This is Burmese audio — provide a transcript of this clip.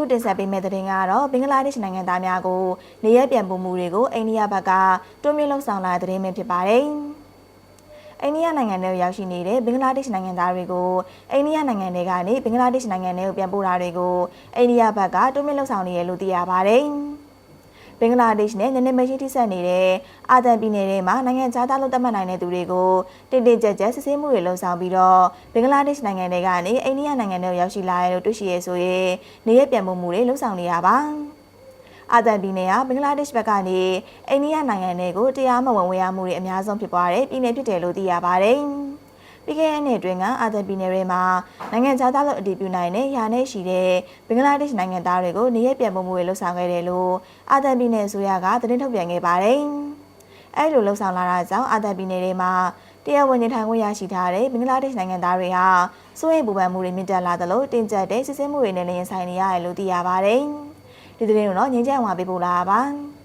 အခုတင်ဆက်ပေးမယ့်သတင်းကတော့ဘင်္ဂလားဒေ့ရှ်နိုင်ငံသားများကိုနေရက်ပြန်ပို့မှုတွေကိုအိန္ဒိယဘက်ကတွန်းမြင့်လှုပ်ဆောင်လာတဲ့သတင်းပဲဖြစ်ပါတယ်။အိန္ဒိယနိုင်ငံထဲရောက်ရှိနေတဲ့ဘင်္ဂလားဒေ့ရှ်နိုင်ငံသားတွေကိုအိန္ဒိယနိုင်ငံထဲကနေဘင်္ဂလားဒေ့ရှ်နိုင်ငံထဲကိုပြန်ပို့တာတွေကိုအိန္ဒိယဘက်ကတွန်းမြင့်လှုပ်ဆောင်နေရလို့သိရပါတယ်။ ဘင်္ဂလားဒေ့ရှ်နဲ့နည်းနည်းမရှိတိဆက်နေတဲ့အာသံပြည်နယ်ထဲမှာနိုင်ငံခြားသားလို့သတ်မှတ်နိုင်တဲ့သူတွေကိုတင်တင်ကြပ်ကြပ်စစ်ဆေးမှုတွေလှုံ့ဆော်ပြီးတော့ဘင်္ဂလားဒေ့ရှ်နိုင်ငံတွေကနေအိန္ဒိယနိုင်ငံထဲရောက်ရှိလာရလို့တွေ့ရှိရဆိုရင်နေရပြန်မှုမှုတွေလှုံ့ဆော်နေရပါအာသံပြည်နယ်ဟာဘင်္ဂလားဒေ့ရှ်ဘက်ကနေအိန္ဒိယနိုင်ငံတွေကိုတရားမဝင်ဝင်ရောက်မှုတွေအများဆုံးဖြစ်ပွားတဲ့ပြည်နယ်ဖြစ်တယ်လို့သိရပါတယ်။ ပြီးခဲ့တဲ့နှစ်အတွင်းကအာသံပြည်နယ်တွေမှာနိုင်ငံခြားသားလို့အတည်ပြုနိုင်တဲ့ယာနဲ့ရှိတဲ့ဘင်္ဂလားဒေ့ရှ်နိုင်ငံသားတွေကိုနေရပြန်မှုမှုတွေလှုံ့ဆော်ခဲ့တယ်လို့အာသံပြည်နယ်အစိုးရကသတင်းထုတ်ပြန်ခဲ့ပါတယ်။အဲလိုလှုံ့ဆော်လာတာကြောင့်အာသံပြည်နယ်တွေမှာတရားဝင်နေထိုင်ခွင့်ရရှိထားတဲ့ဘင်္ဂလားဒေ့ရှ်နိုင်ငံသားတွေဟာစိုးရိမ်ပူပန်မှုတွေမြင့်တက်လာသလိုတင်ကျပ်တဲ့စစ်ဆေးမှုတွေနဲ့လည်းရင်ဆိုင်နေရတယ်လို့သိရပါတယ်။ဒီသတင်းကိုတော့ငင်းကြံဝါပေးပို့လာပါပါ။